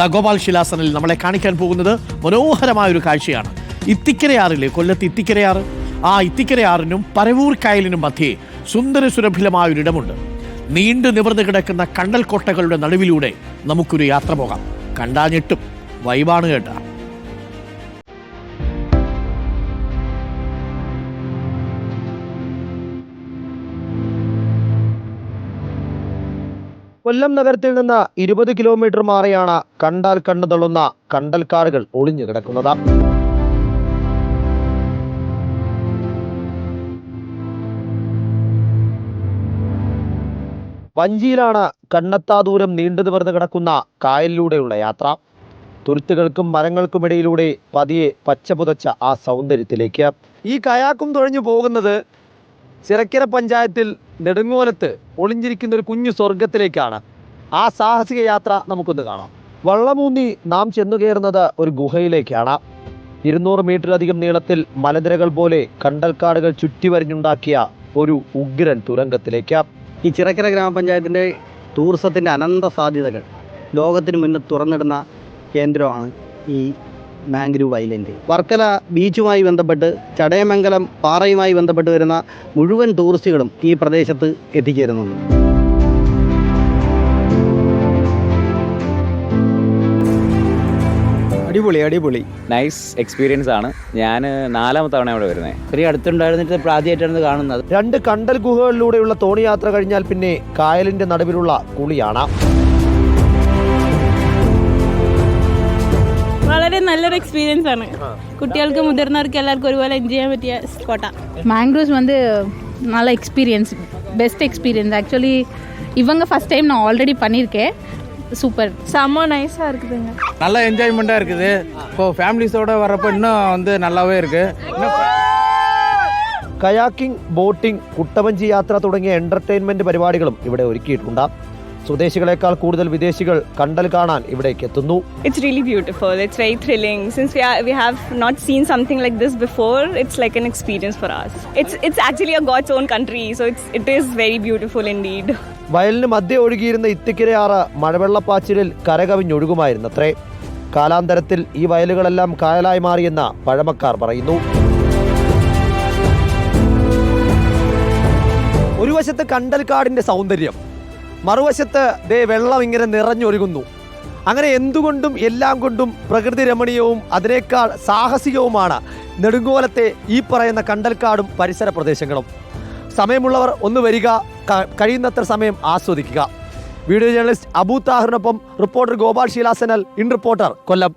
The Gopal ശിലാസനിൽ നമ്മളെ കാണിക്കാൻ പോകുന്നത് മനോഹരമായ ഒരു കാഴ്ചയാണ്. ഇത്തിക്കരയാറിലെ കൊല്ലത്ത് ഇത്തിക്കരയാറ് ആ ഇത്തിക്കരയാറിനും പരവൂർ കായലിനും മധ്യേ സുന്ദര സുരഭിലമായൊരിടമുണ്ട്. നീണ്ടു നിവർന്നു കിടക്കുന്ന കണ്ടൽ കോട്ടകളുടെ നടുവിലൂടെ നമുക്കൊരു യാത്ര പോകാം. കണ്ടാഞ്ഞിട്ടും ഞെട്ടും. വൈബാണ് കേട്ടാ. കൊല്ലം നഗരത്തിൽ നിന്ന് ഇരുപത് കിലോമീറ്റർ മാറിയാണ് കണ്ടാൽ കണ്ണു തള്ളുന്ന കണ്ടൽക്കാടുകൾ ഒളിഞ്ഞു കിടക്കുന്നത്. വഞ്ചിയിലാണ് കണ്ണെത്താ ദൂരം നീണ്ടു നിവർന്ന് കിടക്കുന്ന കായലിലൂടെയുള്ള യാത്ര. തുരുത്തുകൾക്കും മരങ്ങൾക്കുമിടയിലൂടെ പതിയെ പച്ച പുതച്ച ആ സൗന്ദര്യത്തിലേക്ക്. ഈ കയാക്കും തുഴഞ്ഞു പോകുന്നത് ചിറക്കര പഞ്ചായത്തിൽ നെടുങ്ങോലത്ത് ഒളിഞ്ഞിരിക്കുന്ന ഒരു കുഞ്ഞു സ്വർഗത്തിലേക്കാണ്. ആ സാഹസിക യാത്ര നമുക്കൊന്ന് കാണാം. വള്ളമൂന്നി നാം ചെന്നു കയറുന്നത് ഒരു ഗുഹയിലേക്കാണ്. ഇരുന്നൂറ് മീറ്ററിലധികം നീളത്തിൽ മലനിരകൾ പോലെ കണ്ടൽക്കാടുകൾ ചുറ്റി വരിഞ്ഞുണ്ടാക്കിയ ഒരു ഉഗ്രൻ തുരങ്കത്തിലേക്ക്. ഈ ചിറക്കര ഗ്രാമപഞ്ചായത്തിന്റെ ടൂറിസത്തിന്റെ അനന്ത സാധ്യതകൾ ലോകത്തിന് മുന്നിൽ തുറന്നിടുന്ന കേന്ദ്രമാണ് ഈ മാംഗ്രൂവ് ഐലൻഡ് വർക്കല ബീച്ചുമായി ബന്ധപ്പെട്ട് ചടയമംഗലം പാറയുമായി ബന്ധപ്പെട്ട് വരുന്ന മുഴുവൻ ടൂറിസ്റ്റുകളും ഈ പ്രദേശത്ത് എത്തിച്ചേരുന്നുണ്ട്. അടിപൊളി അടിപൊളി. നൈസ് എക്സ്പീരിയൻസ് ആണ്. ഞാൻ നാലാമത്തെ തവണ ഇവിടെ വരുന്നത് ഒരു അടുത്തുണ്ടായിരുന്നിട്ട് പ്രാതിയായിട്ടാണ് കാണുന്നത്. രണ്ട് കണ്ടൽ ഗുഹകളിലൂടെയുള്ള തോണി യാത്ര കഴിഞ്ഞാൽ പിന്നെ കായലിന്റെ നടുവിലുള്ള കുളിയാണ്. വളരെ നല്ലൊരു എക്സ്പീരിയൻസ് ആണ് കുട്ടികൾക്ക് മുതിർന്നവർക്ക് എല്ലാവർക്കും ഒരുപോലെ എൻജോയ് ചെയ്യാൻ പറ്റിയ കോട്ട மேங்க்ரோவ்ஸ் வந்து நல்ல எக்ஸ்பீரியன்ஸ் பெஸ்ட் எக்ஸ்பீரியன்ஸ் ஆக்சுவலி இவங்க ஃபஸ்ட் டைம் நான் ஆல்ரெடி பண்ணியிருக்கேன் சூப்பர் செம்ம நைஸாக இருக்குதுங்க நல்ல என்ஜாய்மெண்ட்டாக இருக்குது இப்போ ஃபேமிலிஸோட வரப்போ இன்னும் வந்து நல்லாவே இருக்கு இன்னும் കയാക്കിംഗ് ബോട്ടിംഗ് കുട്ടവഞ്ചി യാത്ര തുടങ്ങിയ എന്റർടൈൻമെന്റ് പരിപാടികളും ഇവിടെ ഒരുക്കിയിട്ടുണ്ട് സ്വദേശികളെക്കാൾ കൂടുതൽ വിദേശികൾ കണ്ടൽ കാണാൻ ഇവിടേക്ക് എത്തുന്നു beautiful It's very thrilling. Since we are, we have not seen something like this before, it's like an experience for us. It's it's actually a God's own country, so it's it is very beautiful indeed. വയലിന് മധ്യ ഒഴുകിയിരുന്ന ഇത്തിക്കരയാറ് മഴവെള്ളപ്പാച്ചിലിൽ കരകവിഞ്ഞൊഴുകുമായിരുന്നത്രേ കാലാന്തരത്തിൽ ഈ വയലുകളെല്ലാം കായലായി മാറിയെന്ന പഴമക്കാർ പറയുന്നു ഒരു വശത്ത് കണ്ടൽക്കാടിന്റെ സൗന്ദര്യം മറുവശത്ത് ദേ വെള്ളം ഇങ്ങനെ നിറഞ്ഞൊഴുകുന്നു. അങ്ങനെ എന്തുകൊണ്ടും എല്ലാം കൊണ്ടും പ്രകൃതി രമണീയവും അതിനേക്കാൾ സാഹസികവുമാണ് നെടുങ്കോലത്തെ ഈ പറയുന്ന കണ്ടൽക്കാടും പരിസര പ്രദേശങ്ങളും. സമയമുള്ളവർ ഒന്ന് വരിക കഴിയുന്നത്ര സമയം ആസ്വദിക്കുക. വീഡിയോ ജേർണലിസ്റ്റ് അബൂ താഹറിനൊപ്പം റിപ്പോർട്ടർ ഗോപാൽ ശീലാസനൽ ഇൻ റിപ്പോർട്ടർ കൊല്ലം.